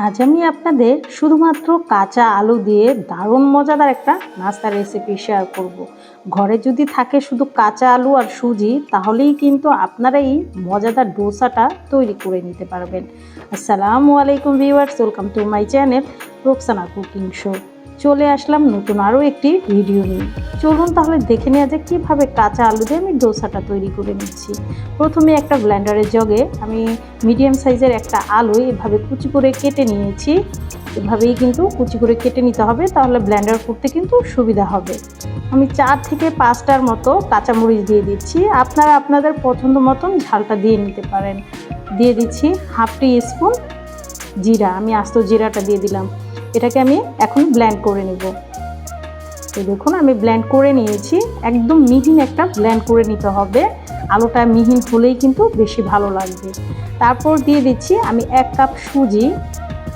আজ আমি আপনাদের শুধুমাত্র কাঁচা আলু দিয়ে দারুণ মজাদার একটা নাস্তার রেসিপি শেয়ার করব। ঘরে যদি থাকে শুধু কাঁচা আলু আর সুজি, তাহলেই কিন্তু আপনারা এই মজাদার ডোসাটা তৈরি করে নিতে পারবেন আসসালামু আলাইকুম viewers welcome to my channel Roksana cooking show চলে আসলাম নতুন আরও একটি ভিডিও নিয়ে। চলুন তাহলে দেখে নেওয়া যাক কীভাবে কাঁচা আলু দিয়ে আমি ডোসাটা তৈরি করে নিচ্ছি। প্রথমে একটা ব্ল্যান্ডারের জগে আমি মিডিয়াম সাইজের একটা আলু এভাবে কুচি করে কেটে নিয়েছি। এভাবেই কিন্তু কুচি করে কেটে নিতে হবে, তাহলে ব্ল্যান্ডার করতে কিন্তু সুবিধা হবে। আমি চার থেকে পাঁচটার মতো কাঁচামরিচ দিয়ে দিচ্ছি। আপনারা আপনাদের পছন্দ মতন ঝালটা দিয়ে নিতে পারেন। দিয়ে দিচ্ছি হাফ টি স্পুন জিরা। আমি আস্ত জিরাটা দিয়ে দিলাম। এটাকে আমি এখন ব্ল্যান্ড করে নেব। তো দেখুন, আমি ব্ল্যান্ড করে নিয়েছি। একদম মিহিন একটা ব্ল্যান্ড করে নিতে হবে। আলুটা মিহিন হলেই কিন্তু বেশি ভালো লাগবে। তারপর দিয়ে দিচ্ছি আমি এক কাপ সুজি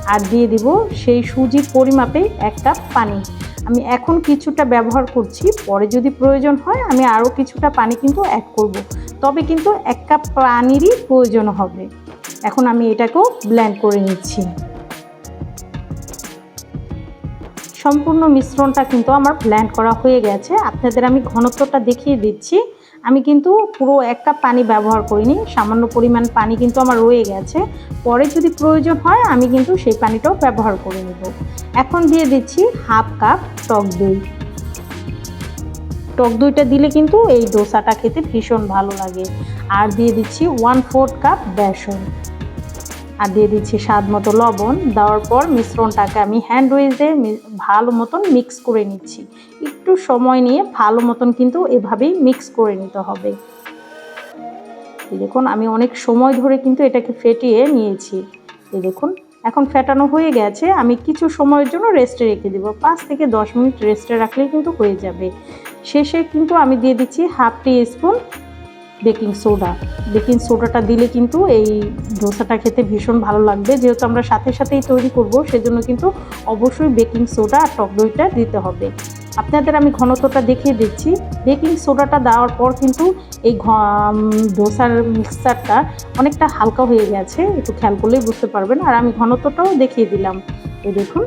আর দিয়ে দিব সেই সুজির পরিমাপে এক কাপ পানি। আমি এখন কিছুটা ব্যবহার করছি, পরে যদি প্রয়োজন হয় আমি আরও কিছুটা পানি কিন্তু অ্যাড করব। তবে কিন্তু এক কাপ পানিরই প্রয়োজন হবে। এখন আমি এটাকেও ব্ল্যান্ড করে নিচ্ছি। সম্পূর্ণ মিশ্রণটা কিন্তু আমার ব্ল্যান্ড করা হয়ে গেছে। আপনাদের আমি ঘনত্বটা দেখিয়ে দিচ্ছি। আমি কিন্তু পুরো এক কাপ পানি ব্যবহার করিনি। সামান্য পরিমাণ পানি কিন্তু আমার রয়ে গেছে। পরে যদি প্রয়োজন হয়, আমি কিন্তু সেই পানিটাও ব্যবহার করে নেব। এখন দিয়ে দিচ্ছি হাফ কাপ টক দই। টক দইটা দিলে কিন্তু এই ডোসাটা খেতে ভীষণ ভালো লাগে। আর দিয়ে দিচ্ছি ওয়ান ফোর্থ কাপ বেসন। আর দিয়ে দিচ্ছি স্বাদ মতো লবণ। দেওয়ার পর মিশ্রণটাকে আমি হ্যান্ড উইজে ভালো মতন মিক্স করে নিচ্ছি। একটু সময় নিয়ে ভালো মতন কিন্তু এভাবেই মিক্স করে নিতে হবে। দেখুন, আমি অনেক সময় ধরে কিন্তু এটাকে ফেটিয়ে নিয়েছি। এই দেখুন, এখন ফেটানো হয়ে গেছে। আমি কিছু সময়ের জন্য রেস্টে রেখে দেবো। পাঁচ থেকে দশ মিনিট রেস্টে রাখলেই কিন্তু হয়ে যাবে। শেষে কিন্তু আমি দিয়ে দিচ্ছি half teaspoon baking soda. Baking সোডাটা দিলে কিন্তু এই ডোসাটা খেতে ভীষণ ভালো লাগবে। যেহেতু আমরা সাথে সাথেই তৈরি করব, সেজন্য কিন্তু অবশ্যই বেকিং সোডা আর টক দইটা দিতে হবে। আপনাদের আমি ঘনত্বটা দেখিয়ে দিচ্ছি। বেকিং সোডাটা দেওয়ার পর কিন্তু এই ডোসার মিক্সচারটা অনেকটা হালকা হয়ে গেছে। একটু খেয়াল করলেই বুঝতে পারবেন। আর আমি ঘনত্বটাও দেখিয়ে দিলাম। এই দেখুন।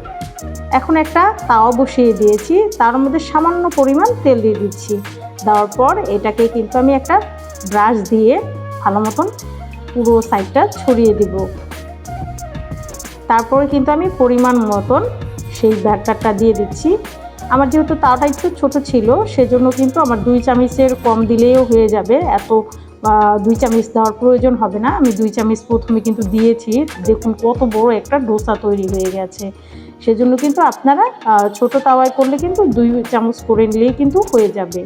এখন একটা তাওয়া বসিয়ে দিয়েছি। তার মধ্যে সামান্য পরিমাণ তেল দিয়ে দিচ্ছি। দেওয়ার পর এটাকে কিন্তু আমি একটা ব্রাশ দিয়ে ভালো মতন পুরো সাইডটা ছড়িয়ে দিব। তারপরে কিন্তু আমি পরিমাণ মতন সেই ব্যাটারটা দিয়ে দিচ্ছি। আমার যেহেতু তাওটা একটু ছোট ছিল, সেজন্য কিন্তু আমার দুই চামচের কম দিলেও হয়ে যাবে। এত দুই চামচ দেওয়ার প্রয়োজন হবে না। আমি দুই চামচ প্রথমে কিন্তু দিয়েছি। দেখুন কত বড় একটা ডোসা তৈরি হয়ে গেছে। সেজন্য কিন্তু আপনারা ছোট তাওয়ায় করলে কিন্তু দুই চামচ করে নিলেই কিন্তু হয়ে যাবে।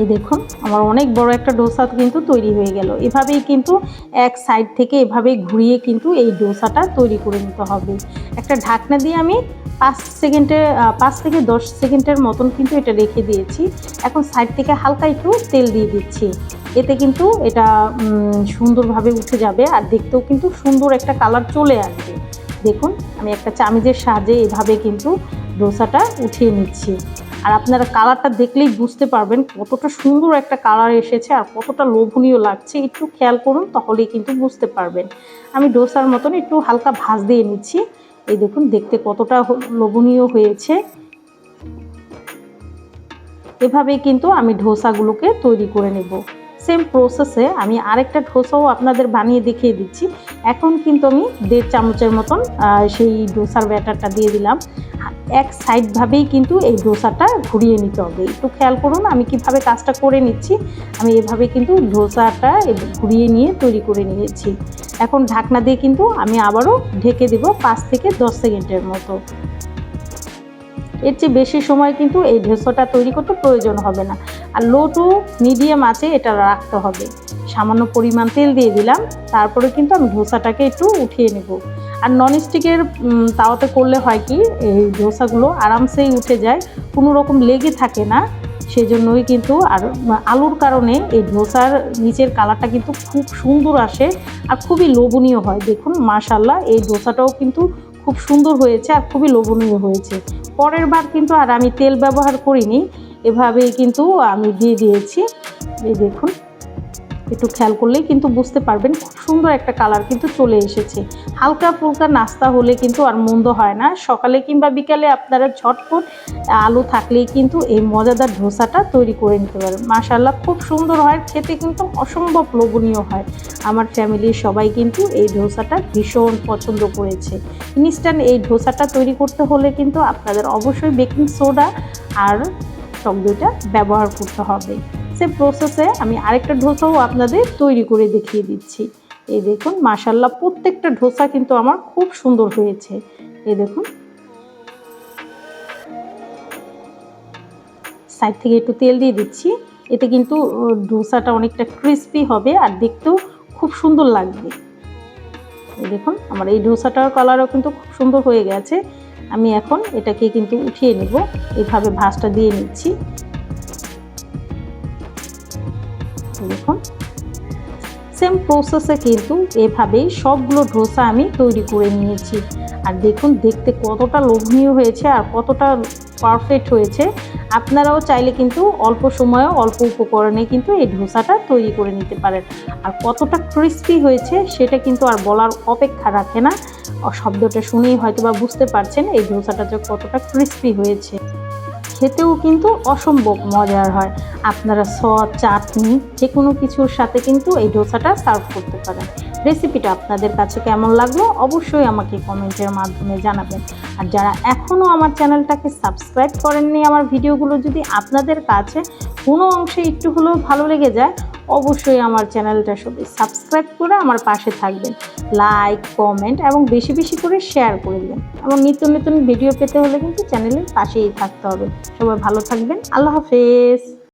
এই দেখুন, আমার অনেক বড় একটা ডোসা কিন্তু তৈরি হয়ে গেল। এভাবেই কিন্তু এক সাইড থেকে এভাবেই ঘুরিয়ে কিন্তু এই ডোসাটা তৈরি করে নিতে হবে। একটা ঢাকনা দিয়ে আমি পাঁচ সেকেন্ডে পাঁচ থেকে দশ সেকেন্ডের মতন কিন্তু এটা রেখে দিয়েছি। এখন সাইড থেকে হালকা একটু তেল দিয়ে দিচ্ছি। এতে কিন্তু এটা সুন্দরভাবে উঠে যাবে আর দেখতেও কিন্তু সুন্দর একটা কালার চলে আসবে। দেখুন, আমি একটা চামিজের সাহায্যে এভাবে কিন্তু ডোসাটা উঠিয়ে নিচ্ছি। আর আপনারা কালারটা দেখলেই বুঝতে পারবেন কতটা সুন্দর একটা কালার এসেছে আর কতটা লোভনীয় লাগছে। একটু খেয়াল করুন, তাহলেই কিন্তু বুঝতে পারবেন। আমি ডোসার মতন একটু হালকা ভাজ দিয়ে নিচ্ছি। এই দেখুন, দেখতে কতটা লোভনীয় হয়েছে। এভাবেই কিন্তু আমি ধোসাগুলোকে তৈরি করে নেব। সেম প্রসেসে আমি আরেকটা ধোসাও আপনাদের বানিয়ে দেখিয়ে দিচ্ছি। এখন কিন্তু আমি দেড় চামচের মতন সেই ডোসার ব্যাটারটা দিয়ে দিলাম। এক সাইডভাবেই কিন্তু এই ডোসাটা ঘুরিয়ে নিতে হবে। একটু খেয়াল করুন, আমি কীভাবে কাজটা করে নিচ্ছি। আমি এভাবে কিন্তু ডোসাটা ঘুরিয়ে নিয়ে তৈরি করে নিয়েছি। এখন ঢাকনা দিয়ে কিন্তু আমি আবারও ঢেকে দেব পাঁচ থেকে দশ সেকেন্ডের মতো। এর চেয়ে বেশি সময় কিন্তু এই ঢেঁসোটা তৈরি করতে প্রয়োজন হবে না। আর লো টু মিডিয়াম আছে, এটা রাখতে হবে। সামান্য পরিমাণ তেল দিয়ে দিলাম, তারপরে কিন্তু আমি ধোসাটাকে একটু উঠিয়ে নেব। আর ননস্টিকের তাওয়াতে করলে হয় কি, এই ধোসাগুলো আরামসেই উঠে যায়, কোনো রকম লেগে থাকে না সেই জন্যই কিন্তু আর, আলুর কারণে এই ধোসার নিচের কালারটা কিন্তু খুব সুন্দর আসে আর খুবই লোভনীয় হয়। দেখুন মাশাল্লাহ এই ধোসাটাও কিন্তু খুব সুন্দর হয়েছে আর খুবই লোভনীয় হয়েছে। পরের বার কিন্তু আর আমি তেল ব্যবহার করিনি এভাবেই কিন্তু আমি দিয়ে দিয়েছি। এই দেখুন, একটু খেয়াল করলেই কিন্তু বুঝতে পারবেন, খুব সুন্দর একটা কালার কিন্তু চলে এসেছে। হালকা ফুলকা নাস্তা হলে কিন্তু আর মন্দ হয় না। সকালে কিংবা বিকালে আপনারা ঝটপট আলু থাকলেই কিন্তু এই মজাদার ধোসাটা তৈরি করে নিতে পারেন। মাশাল্লাহ খুব সুন্দর হয়, খেতে কিন্তু অসম্ভব লোভনীয় হয়। আমার ফ্যামিলির সবাই কিন্তু এই ধোসাটা ভীষণ পছন্দ করেছে। ইনস্ট্যান্ট এই ধোসাটা তৈরি করতে হলে কিন্তু আপনাদের অবশ্যই বেকিং সোডা আর দইটা ব্যবহার করতে হবে। সে প্রসেসে আমি আরেকটা ধোসাও আপনাদের তৈরি করে দেখিয়ে দিচ্ছি। এই দেখুন মাশাল্লাহ প্রত্যেকটা ধোসা কিন্তু আমার খুব সুন্দর হয়েছে। এই দেখুন। সাইড থেকে একটু তেল দিয়ে দিচ্ছি। এতে কিন্তু ধোসাটা অনেকটা ক্রিস্পি হবে আর দেখতেও খুব সুন্দর লাগবে। এই দেখুন, আমার এই ধোসাটার কালারও কিন্তু খুব সুন্দর হয়ে গেছে। আমি এখন এটাকে কিন্তু উঠিয়ে নেব। এইভাবে ভাঁজটা দিয়ে নিচ্ছি। দেখুন। সেম প্রসেসে কিন্তু এভাবেই সবগুলো ধোসা আমি তৈরি করে নিয়েছি। আর দেখুন, দেখতে কতটা লোভনীয় হয়েছে আর কতটা পারফেক্ট হয়েছে। আপনারাও চাইলে কিন্তু অল্প সময়ে অল্প উপকরণে কিন্তু এই ধোসাটা তৈরি করে নিতে পারেন। আর কতটা ক্রিস্পি হয়েছে সেটা কিন্তু আর বলার অপেক্ষা রাখে না। শব্দটা শুনেই হয়তো বা বুঝতে পারছেন এই ধোসাটা যে কতটা ক্রিস্পি হয়েছে। খেতেও কিন্তু অসম্ভব মজার হয়। আপনারা সস, চাটনি যে কোনো কিছুর সাথে কিন্তু এই ডোসাটা সার্ভ করতে পারেন। রেসিপিটা আপনাদের কাছে কেমন লাগল অবশ্যই আমাকে কমেন্টের মাধ্যমে জানাবেন। আর যারা এখনও আমার চ্যানেলটাকে সাবস্ক্রাইব করেননি আমার ভিডিওগুলো যদি আপনাদের কাছে কোনো অংশে একটু হলেও ভালো লেগে যায়, অবশ্যই আমার চ্যানেলটা সবাই সাবস্ক্রাইব করে আমার পাশে থাকবেন। লাইক, কমেন্ট এবং বেশি বেশি করে শেয়ার করে দেবেন। এবং নিত্য নতুন ভিডিও পেতে হলে কিন্তু চ্যানেলের পাশেই থাকতে হবে। সবাই ভালো থাকবেন। আল্লাহ হাফেজ।